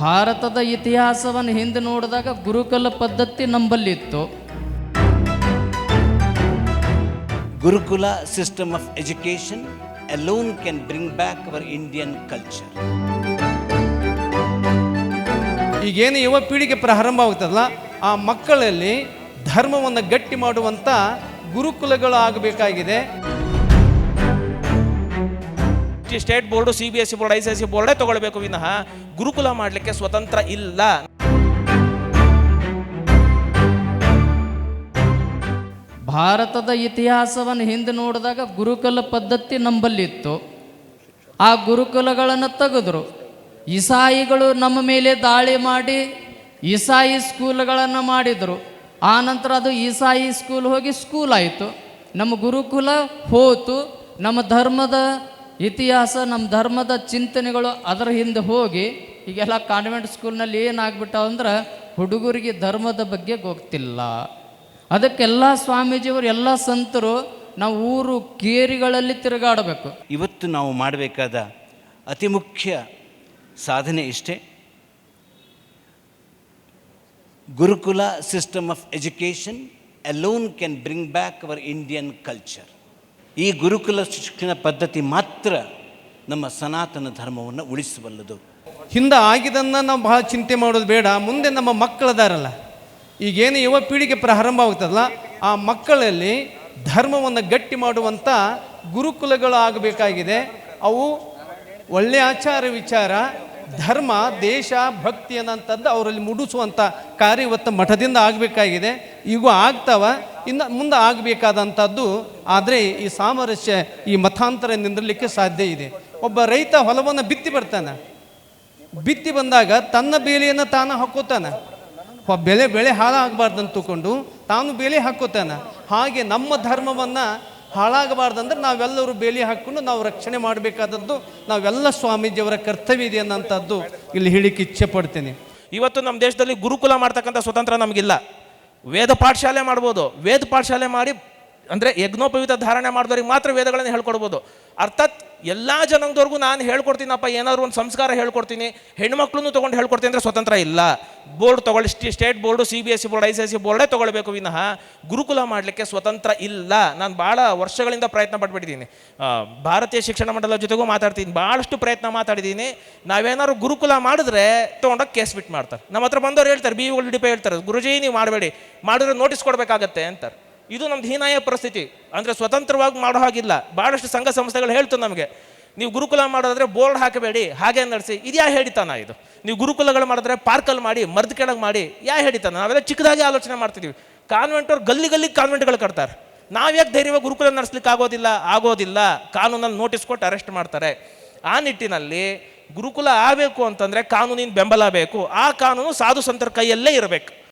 ಭಾರತದ ಇತಿಹಾಸವನ್ನು ಹಿಂದೆ ನೋಡಿದಾಗ ಗುರುಕುಲ ಪದ್ಧತಿ ನಂಬಲ್ಲಿತ್ತು. Gurukula system of education alone can bring back our Indian culture. ಈಗೇನು ಯುವ ಪೀಳಿಗೆ ಪ್ರಾರಂಭ ಆಗ್ತದಲ್ಲ ಆ ಮಕ್ಕಳಲ್ಲಿ ಧರ್ಮವನ್ನು ಗಟ್ಟಿ ಮಾಡುವಂಥ ಗುರುಕುಲಗಳು ಆಗಬೇಕಾಗಿದೆ state board C B S C board I C S C ಬೋರ್ಡೇ ತಗೊಳ್ಬೇಕು ವಿನಃ ಗುರುಕುಲ ಮಾಡಲಿಕ್ಕೆ ಸ್ವತಂತ್ರ ಇಲ್ಲ. ಭಾರತದ ಇತಿಹಾಸವನ್ನು ಹಿಂದೆ ನೋಡಿದಾಗ ಗುರುಕುಲ ಪದ್ಧತಿ ನಂಬಲ್ಲಿತ್ತು. ಆ ಗುರುಕುಲಗಳನ್ನು ತೆಗೆದ್ರು. ಇಸಾಯಿಗಳು ನಮ್ಮ ಮೇಲೆ ದಾಳಿ ಮಾಡಿ ಇಸಾಯಿ ಸ್ಕೂಲ್ಗಳನ್ನು ಮಾಡಿದರು. ಆ ನಂತರ ಅದು ಇಸಾಯಿ ಸ್ಕೂಲ್ ಹೋಗಿ ಸ್ಕೂಲ್ ಆಯಿತು. ನಮ್ಮ ಗುರುಕುಲ ಹೋತು. ನಮ್ಮ ಧರ್ಮದ ಇತಿಹಾಸ ನಮ್ಮ ಧರ್ಮದ ಚಿಂತನೆಗಳು ಅದರ ಹಿಂದೆ ಹೋಗಿ, ಈಗೆಲ್ಲ ಕಾನ್ವೆಂಟ್ ಸ್ಕೂಲ್ನಲ್ಲಿ ಏನಾಗ್ಬಿಟ್ಟಾವ ಅಂದ್ರೆ ಹುಡುಗರಿಗೆ ಧರ್ಮದ ಬಗ್ಗೆ ಗೊತ್ತಿಲ್ಲ. ಅದಕ್ಕೆಲ್ಲ ಸ್ವಾಮೀಜಿಯವರು, ಎಲ್ಲ ಸಂತರು ನಾವು ಊರು ಕೇರಿಗಳಲ್ಲಿ ತಿರುಗಾಡಬೇಕು. ಇವತ್ತು ನಾವು ಮಾಡಬೇಕಾದ ಅತಿ ಮುಖ್ಯ ಸಾಧನೆ ಇಷ್ಟೇ. Gurukula system of education alone can bring back our Indian culture ಈ ಗುರುಕುಲ ಶಿಕ್ಷಣ ಪದ್ಧತಿ ಮಾತ್ರ ನಮ್ಮ ಸನಾತನ ಧರ್ಮವನ್ನು ಉಳಿಸಬಲ್ಲದು ಹಿಂದೆ ಆಗಿದ್ದನ್ನು ನಾವು ಬಹಳ ಚಿಂತೆ ಮಾಡೋದು ಬೇಡ, ಮುಂದೆ ನಮ್ಮ ಮಕ್ಕಳದಾರಲ್ಲ. ಈಗೇನು ಯುವ ಪೀಳಿಗೆ ಪ್ರಾರಂಭ ಆಗ್ತದಲ್ಲ, ಆ ಮಕ್ಕಳಲ್ಲಿ ಧರ್ಮವನ್ನು ಗಟ್ಟಿ ಮಾಡುವಂಥ ಗುರುಕುಲಗಳು ಆಗಬೇಕಾಗಿದೆ ಅವು ಒಳ್ಳೆಯ ಆಚಾರ ವಿಚಾರ ಧರ್ಮ, ದೇಶ, ಭಕ್ತಿ ಅನ್ನೋಂಥದ್ದು ಅವರಲ್ಲಿ ಮೂಡಿಸುವಂಥ ಕಾರ್ಯ ಇವತ್ತು ಮಠದಿಂದ ಆಗಬೇಕಾಗಿದೆ. ಈಗ ಆಗ್ತಾವ, ಇನ್ನು ಮುಂದೆ ಆಗಬೇಕಾದಂಥದ್ದು, ಆದರೆ ಈ ಸಾಮರಸ್ಯ, ಈ ಮತಾಂತರ ನಿಂದಿರಲಿಕ್ಕೆ ಸಾಧ್ಯ ಇದೆ. ಒಬ್ಬ ರೈತ ಹೊಲವನ್ನು ಬಿತ್ತಿ ಬರ್ತಾನೆ. ಬಿತ್ತಿ ಬಂದಾಗ ತನ್ನ ಬೇಲಿಯನ್ನು ತಾನು ಹಾಕೋತಾನೆ. ಬೆಳೆ ಬೆಳೆ ಹಾಳಾಗಬಾರ್ದು ತಗೊಂಡು ತಾನು ಬೇಲಿ ಹಾಕೋತಾನೆ. ಹಾಗೆ ನಮ್ಮ ಧರ್ಮವನ್ನು ಹಾಳಾಗಬಾರ್ದಂದ್ರೆ ನಾವೆಲ್ಲರೂ ಬೇಲಿ ಹಾಕ್ಕೊಂಡು ನಾವು ರಕ್ಷಣೆ ಮಾಡಬೇಕಾದದ್ದು ನಾವೆಲ್ಲ ಸ್ವಾಮೀಜಿಯವರ ಕರ್ತವ್ಯ ಇದೆ ಅನ್ನೋಂಥದ್ದು ಇಲ್ಲಿ ಹೇಳಿಕ್ಕೆ ಇಚ್ಛೆ ಪಡ್ತೇನೆ ಇವತ್ತು ನಮ್ಮ ದೇಶದಲ್ಲಿ ಗುರುಕುಲ ಮಾಡ್ತಕ್ಕಂಥ ಸ್ವತಂತ್ರ ನಮಗಿಲ್ಲ. ವೇದ ಪಾಠಶಾಲೆ ಮಾಡ್ಬೋದು. ವೇದ ಪಾಠಶಾಲೆ ಮಾಡಿ ಅಂದರೆ ಯಜ್ಞೋಪವಿತ ಧಾರಣೆ ಮಾಡಿದವ್ರಿಗೆ ಮಾತ್ರ ವೇದಗಳನ್ನು ಹೇಳ್ಕೊಡ್ಬೋದು. ಅರ್ಥಾತ್ ಎಲ್ಲ ಜನಾಂಗದವ್ರಿಗೂ ನಾನು ಹೇಳ್ಕೊಡ್ತೀನಪ್ಪ, ಏನಾದ್ರು ಒಂದು ಸಂಸ್ಕಾರ ಹೇಳ್ಕೊಡ್ತೀನಿ, ಹೆಣ್ಮಕ್ಳನ್ನು ತೊಗೊಂಡು ಹೇಳ್ಕೊಡ್ತೀನಿ ಅಂದರೆ ಸ್ವತಂತ್ರ ಇಲ್ಲ. ಬೋರ್ಡ್ ತೊಗೊಳ್ಳಿ, ಸ್ಟಿ, state board, C B S C board, I C S C ಬೋರ್ಡೇ ತೊಗೊಳ್ಬೇಕು ವಿನಃ ಗುರುಕುಲ ಮಾಡಲಿಕ್ಕೆ ಸ್ವತಂತ್ರ ಇಲ್ಲ. ನಾನು ಭಾಳ ವರ್ಷಗಳಿಂದ ಪ್ರಯತ್ನ ಪಟ್ಬಿಟ್ಟಿದ್ದೀನಿ. ಭಾರತೀಯ ಶಿಕ್ಷಣ ಮಂಡಲ ಜೊತೆಗೂ ಮಾತಾಡ್ತೀನಿ ಭಾಳಷ್ಟು ಪ್ರಯತ್ನ ಮಾತಾಡಿದ್ದೀನಿ. ನಾವೇನಾದ್ರು ಗುರುಕುಲ ಮಾಡಿದ್ರೆ ತೊಗೊಂಡೋಗಿ ಕೇಸ್ ಬಿಟ್ಟು ಮಾಡ್ತಾರೆ. ನಮ್ಮ ಹತ್ರ ಬಂದವ್ರು ಹೇಳ್ತಾರೆ, ಬಿ ಡಿಪೆ ಹೇಳ್ತಾರೆ, ಗುರುಜಿ ನೀವು ಮಾಡಬೇಡಿ, ಮಾಡಿದ್ರೆ ನೋಟಿಸ್ ಕೊಡಬೇಕಾಗತ್ತೆ ಅಂತಾರೆ. ಇದು ನಮ್ದು ಹೀನಾಯ ಪರಿಸ್ಥಿತಿ. ಅಂದರೆ ಸ್ವತಂತ್ರವಾಗಿ ಮಾಡೋ ಹಾಗಿಲ್ಲ. ಭಾಳಷ್ಟು ಸಂಘ ಸಂಸ್ಥೆಗಳು ಹೇಳ್ತು ನಮಗೆ. ನೀವು ಗುರುಕುಲ ಮಾಡೋದಾದ್ರೆ ಬೋರ್ಡ್ ಹಾಕಬೇಡಿ, ಹಾಗೆ ನಡೆಸಿ. ಇದು ಯಾ ಹೇಳಿತಾನ ಇದು? ನೀವು ಗುರುಕುಲಗಳು ಮಾಡಿದ್ರೆ ಪಾರ್ಕಲ್ಲಿ ಮಾಡಿ, ಮರ್ದ ಕೆಳಗೆ ಮಾಡಿ, ಯಾ ಹೇಳಿತಾನ? ನಾವೆಲ್ಲ ಚಿಕ್ಕದಾಗಿ ಆಲೋಚನೆ ಮಾಡ್ತಿದ್ದೀವಿ ಕಾನ್ವೆಂಟ್ ಅವ್ರು ಗಲ್ಲಿ ಗಲ್ಲಿ ಕಾನ್ವೆಂಟ್ಗಳು ಕಟ್ತಾರೆ. ನಾವು ಯಾಕೆ ಧೈರ್ಯವಾಗಿ ಗುರುಕುಲ ನಡೆಸ್ಲಿಕ್ಕೆ ಆಗೋದಿಲ್ಲ? ಆಗೋದಿಲ್ಲ. ಕಾನೂನಲ್ಲಿ ನೋಟಿಸ್ ಕೊಟ್ಟು ಅರೆಸ್ಟ್ ಮಾಡ್ತಾರೆ. ಆ ನಿಟ್ಟಿನಲ್ಲಿ ಗುರುಕುಲ ಆಗಬೇಕು ಅಂತಂದರೆ ಕಾನೂನಿನ ಬೆಂಬಲ ಬೇಕು. ಆ ಕಾನೂನು ಸಾಧು ಸಂತರ ಕೈಯಲ್ಲೇ ಇರಬೇಕು.